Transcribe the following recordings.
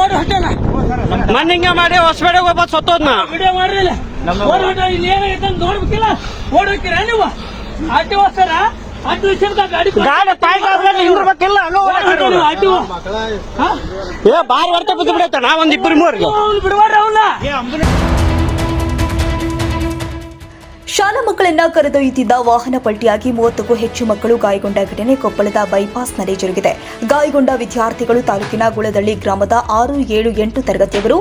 ಓಡಿ ಹೊಟ್ಟೆನ. ಹಿಂಗ ಮಾಡಿ ಹೊಸಬೇಡ ಒಬ್ಬ ಸತ್ತೋದ್ನ. ವಿಡಿಯೋ ಮಾಡ್ರಿಲ್ಲ. ಓಡಿ ಹೊಟ್ಟೆ ಇಲ್ಲಿ ಏನಾಗೈತೆ ಅಂತ ನೋಡ್ಬೇಕಿಲ್ಲ. ಓಡಿ ಹೋಗ್ತೀರಾ ನೀವು? ಆಟಿ ಹೋಗ್ತಾರ ವಿಷಯದಾಗ ಗಾಡಿ ಗಾಡಿ ತಾಯಿ ಓಡಿ ನೀವು ಏ ಬಾರಿ ಬಿದ್ದು ಒಂದ್ ಇಬ್ಬರು ಬಿಡಬಾರ್ರಿ ಅವನ್ನ ಶಾಲಾ ಮಕ್ಕಳನ್ನ ಕರೆದೊಯ್ಯುತ್ತಿದ್ದ ವಾಹನ ಪಲ್ಟಿಯಾಗಿ ಮೂವತ್ತಕ್ಕೂ ಹೆಚ್ಚು ಮಕ್ಕಳು ಗಾಯಗೊಂಡ ಘಟನೆ ಕೊಪ್ಪಳದ ಬೈಪಾಸ್ನಲ್ಲಿ ಜರುಗಿದೆ. ಗಾಯಗೊಂಡ ವಿದ್ಯಾರ್ಥಿಗಳು ತಾಲೂಕಿನ ಗುಳದಳ್ಳಿ ಗ್ರಾಮದ ಆರು ಏಳು ಎಂಟು ತರಗತಿಯವರು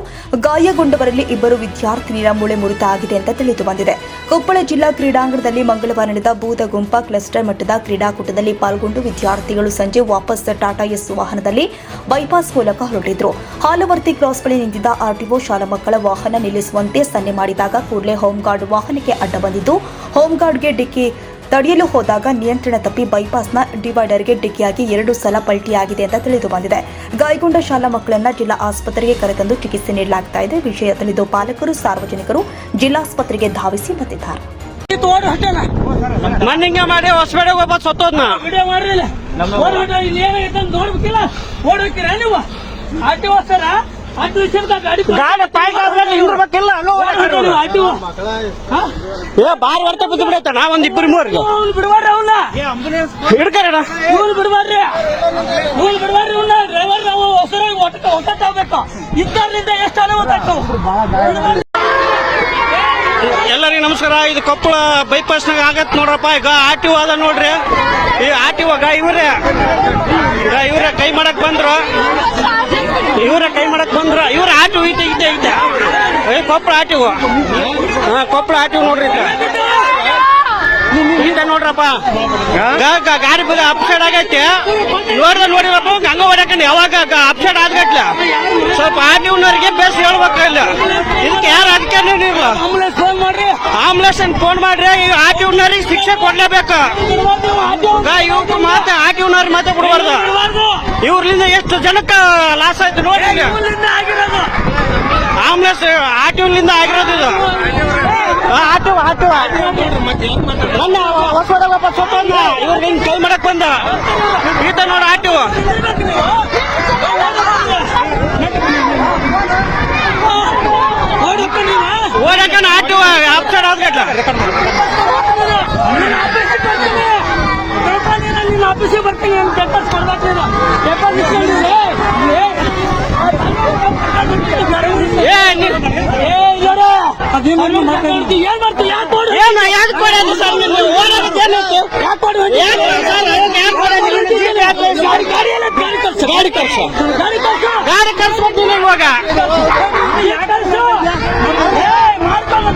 ಗಾಯಗೊಂಡವರಲ್ಲಿ ಇಬ್ಬರು ವಿದ್ಯಾರ್ಥಿನಿಯರ ಮೂಳೆ ಮುರಿತ ಆಗಿದೆ ಅಂತ ತಿಳಿದು ಬಂದಿದೆ. ಕೊಪ್ಪಳ ಜಿಲ್ಲಾ ಕ್ರೀಡಾಂಗಣದಲ್ಲಿ ಮಂಗಳವಾರ ನಡೆದ ಬೂದಗುಂಪ ಕ್ಲಸ್ಟರ್ ಮಟ್ಟದ ಕ್ರೀಡಾಕೂಟದಲ್ಲಿ ಪಾಲ್ಗೊಂಡು ವಿದ್ಯಾರ್ಥಿಗಳು ಸಂಜೆ ವಾಪಸ್ ಟಾಟಾ ಎಸ್ ವಾಹನದಲ್ಲಿ ಬೈಪಾಸ್ ಮೂಲಕ ಹೊರಟಿದ್ರು. ಹಾಲವರ್ತಿ ಕ್ರಾಸ್ ಬಳಿ ನಿಂತಿದ್ದ ಆರ್ಟಿಒ ಶಾಲಾ ಮಕ್ಕಳ ವಾಹನ ನಿಲ್ಲಿಸುವಂತೆ ಸನ್ನೆ ಮಾಡಿದಾಗ ಕೂಡಲೇ ಹೋಂಗಾರ್ಡ್ ವಾಹನಕ್ಕೆ ಅಡ್ಡ ಬಂದಿದ್ದು ಹೋಂಗಾರ್ಡ್ಗೆ ಡಿಕ್ಕಿ ತಡೆಯಲು ಹೋದಾಗ ನಿಯಂತ್ರಣ ತಪ್ಪಿ ಬೈಪಾಸ್ನ ಡಿವೈಡರ್ಗೆ ಡಿಕ್ಕಿಯಾಗಿ ಎರಡು ಸಲ ಪಲ್ಟಿಯಾಗಿದೆ ಅಂತ ತಿಳಿದು ಬಂದಿದೆ. ಗಾಯಗೊಂಡ ಶಾಲಾ ಮಕ್ಕಳನ್ನ ಜಿಲ್ಲಾ ಆಸ್ಪತ್ರೆಗೆ ಕರೆತಂದು ಚಿಕಿತ್ಸೆ ನೀಡಲಾಗ್ತಾ ಇದೆ. ವಿಷಯ ತಿಳಿದು ಪಾಲಕರು ಸಾರ್ವಜನಿಕರು ಜಿಲ್ಲಾಸ್ಪತ್ರೆಗೆ ಧಾವಿಸಿ ಬಂದಿದ್ದಾರೆ. ಮಾಡಿ ಸತ್ತೋದ್ನ? ಮಾಡ್ರಿಲ್ಲ. ನೋಡ್ಬೇಕಿಲ್ಲ. ನೀವು? ಆಟಿ ಗಾಡಿ ತಾಯಿ ಹಿಂದಿರ್ಬೇಕಿಲ್ಲ ಏ ಬಾರಿ ಹೊರತ ಬಿದ್ದು ಬಿಡೈತಣ್ಣ ಒಂದ್ ಇಬ್ಬರು ಅವ್ನು. ಬಿಡಬಾರ್ರಿ ಅವನ್ನ ಹಿಡ್ಕರಣ. ಇವ್ನು ಬಿಡಬಾರ್ರಿ. ಇವ್ನು ಬಿಡಬಾರ್ರಿ ಇವನ್ನ ಡ್ರೈವರ್ ನಾವು ಹೊಸರಾಗಿ ಒಟ್ಟ ಒಟ್ಟಾಗಬೇಕು ಇದ್ದಾರಿಂದ ಎಷ್ಟು ಹಣ ಗೊತ್ತಾಗ್ತವು? ಎಲ್ಲರಿಗೂ ನಮಸ್ಕಾರ. ಇದು ಕೊಪ್ಪಳ ಬೈಪಾಸ್ನಾಗ ಆಗತ್ ನೋಡ್ರಪ್ಪ. ಈಗ ಆರ್ ಟಿ ಅದ ನೋಡ್ರಿ. ಈ ಆರ್ ಟಿ ಗ ಇವ್ರೆ. ಇವ್ರೆ ಇವ್ರ ಕೈ ಮಾಡಕ್ ಬಂದ್ರು. ಇವ್ರ ಕೈ ಮಾಡಕ್ ಬಂದ್ರ ಇವ್ರ ಆಟು ಐತೆ ಇದ್ದೆ ಐತೆ ಏ ಕೊಪ್ಪಳ ಆಟಿವು. ಹಾ ಕೊಪ್ಪಳ ಆಟಿವು ನೋಡ್ರಿ ಹಿಂದೆ ನೋಡ್ರಪ್ಪ. ಗ- ಗ- ಗಾಡಿ ಬದ ಅಪ್ಸೈಡ್ ಆಗೈತೆ. ನೋಡ್ದ ನೋಡಿರಪ್ಪ ಹಂಗ ಹೊಡಕಂಡು ಯಾವಾಗ ಅಪ್ಸೈಡ್ ಆದ್ಗಟ್ಲ ಸ್ವಲ್ಪ ಆಟಿವ್ನವ್ರಿಗೆ ಬೇಸ್ ಹೇಳ್ಬೇಕಲ್ಲ. ಇದಕ್ಕೆ ಯಾರು ಅದಕ್ಕೆ ನೀವು ಆಂಬುಲೆನ್ಸ್ ಫೋನ್ ಮಾಡ್ರಿ. ಆಂಬುಲೆನ್ಸ್ ಫೋನ್ ಮಾಡ್ರಿ ಈ ಆರ್ ಟಿ ಶಿಕ್ಷೆ ಕೊಡ್ಲೇಬೇಕು. ಇವತ್ತು ಮಾತಾ ಮಾತೆ ಮಾತಾ ಕೊಡಬಾರ್ದು ಬಿಡಬಾರ್ದು. ಇವ್ರಲಿಂದ ಎಷ್ಟು ಜನಕ್ಕ ಲಾಸ್ ಆಯ್ತು ನೋಡಿ ಆಂಬುಲೆನ್ಸ್ ಆಟೋಲಿಂದ ಆಗಿರೋದು ಇದು. Auto auto. ನನ್ನ ಹೊಸಡಗಪ್ಪ ಸೊತ್ತಂದ ಇವ್ರಿಗೆ ಹಿಂಗೆ ಕೈ ಮಾಡಕ್ ಬಂದ. ಈತ ನೋಡ ಆಟೋ. ಓಡಕ್ಕ ಆಟೋ ಅಪ್ಸೈಡ್ ಆದ್ಗಟ್ಲ ಗಾಡಿ ಕರ್ಸ ಗಾಡಿ ಕರ್ಸ್ಬೇಕು ಇವಾಗ ಮಾಡ್ಕೊಂಡು